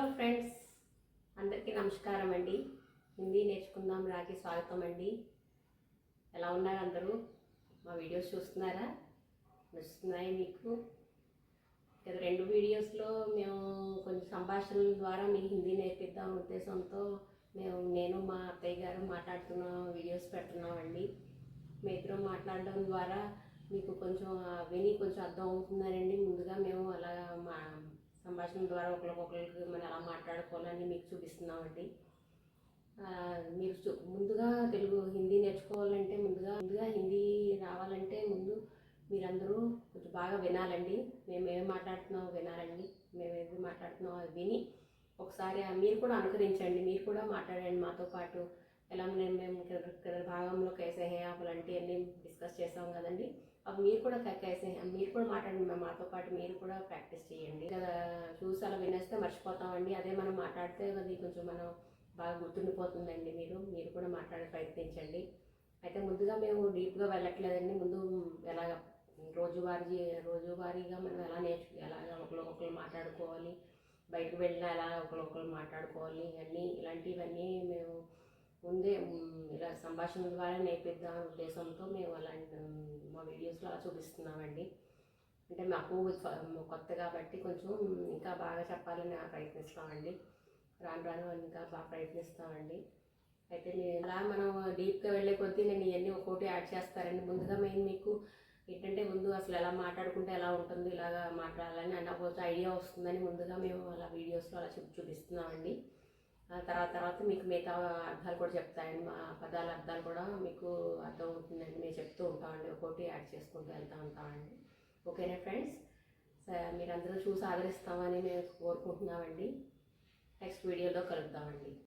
Hello friends అందరికీ నమస్కారం అండి. హిందీ నేర్చుకుందాం రాకి స్వాగతం అండి. ఎలా ఉన్నారు అందరూ? మా వీడియోస్ చూస్తున్నారా? నచ్చుతున్నాయి మీకు? గత రెండు వీడియోస్లో మేము కొంచెం సంభాషణల ద్వారా మీకు హిందీ నేర్పిద్దాం ఉద్దేశంతో మేము నేను మా అత్తయ్య గారు మాట్లాడుతున్న వీడియోస్ పెడుతున్నామండి. మీ ఇద్దరు మాట్లాడడం ద్వారా మీకు కొంచెం విని కొంచెం అర్థం అవుతుందనండి ముందు మేము అలా మా సంభాషణ ద్వారా ఒకరికొకరికి మనం ఎలా మాట్లాడుకోవాలని మీకు చూపిస్తున్నామండి. మీరు చూ- ముందుగా తెలుగు హిందీ నేర్చుకోవాలంటే ముందుగా ముందుగా హిందీ రావాలంటే ముందు మీరందరూ కొంచెం బాగా వినాలండి. మేము ఏమి మాట్లాడుతున్నామో వినాలండి. మేము ఏది మాట్లాడుతున్నామో అది విని ఒకసారి మీరు కూడా అనుకరించండి. మీరు కూడా మాట్లాడండి మాతో పాటు. ఎలా నేను మేము కింద- భాగంలో కైసే హే అలాంటి అన్ని డిస్కస్ చేసాం కదండి. అవి మీరు కూడా కైసే మీరు కూడా మాట్లాడండి మాతో పాటు మీరు కూడా ప్రాక్టీస్ చేయండి. కదా చూసి అలా వినేస్తే మర్చిపోతామండి. అదే మనం మాట్లాడితే అది కొంచెం మనం బాగా గుర్తుండిపోతుందండి మీరు. మీరు కూడా మాట్లాడే ప్రయత్నించండి. అయితే ముందుగా మేము డీప్గా వెళ్ళట్లేదండి. ముందు ఎలాగ రోజువారీ రోజువారీగా మనం ఎలా నేర్చు ఎలాగ ఒకరు మాట్లాడుకోవాలి. బయటకు వెళ్ళినా ఎలా ఒకరు మాట్లాడుకోవాలి. ఇవన్నీ ఇలాంటివన్నీ మేము ముందే ఇలా సంభాషణ ద్వారా నేర్పిద్దాం అనే ఉద్దేశంతో మేము అలాంటి మా వీడియోస్లో అలా చూపిస్తున్నామండి. అంటే మాకు కొత్త కాబట్టి కొంచెం ఇంకా బాగా చెప్పాలని ప్రయత్నిస్తామండి. రాను రాను ఇంకా బాగా ప్రయత్నిస్తామండి. అయితే నేను ఇలా మనం డీప్గా వెళ్ళే కొద్దీ నేను ఇవన్నీ ఒక్కోటి యాడ్ చేస్తారండి ముందుగా మెయిన్ మీకు ఏంటంటే ముందు అసలు ఎలా మాట్లాడుకుంటే ఎలా ఉంటుంది ఇలాగా మాట్లాడాలని అన్న ఐడియా వస్తుందని ముందుగా మేము అలా వీడియోస్లో అలా చూపి చూపిస్తున్నామండి. తర్వాత తర్వాత మీకు మిగతా అర్థాలు కూడా చెప్తాయండి. మా పదాల అర్థాలు కూడా మీకు అర్థం అవుతుందండి మేము చెప్తూ ఉంటామండి. ఒక్కోటి యాడ్ చేసుకుంటూ వెళ్తూ ఉంటామండి. ఓకేనా ఫ్రెండ్స్? మీరందరూ చూసి ఆదరిస్తామని మేము కోరుకుంటున్నామండి. నెక్స్ట్ వీడియోలో కలుద్దామండి.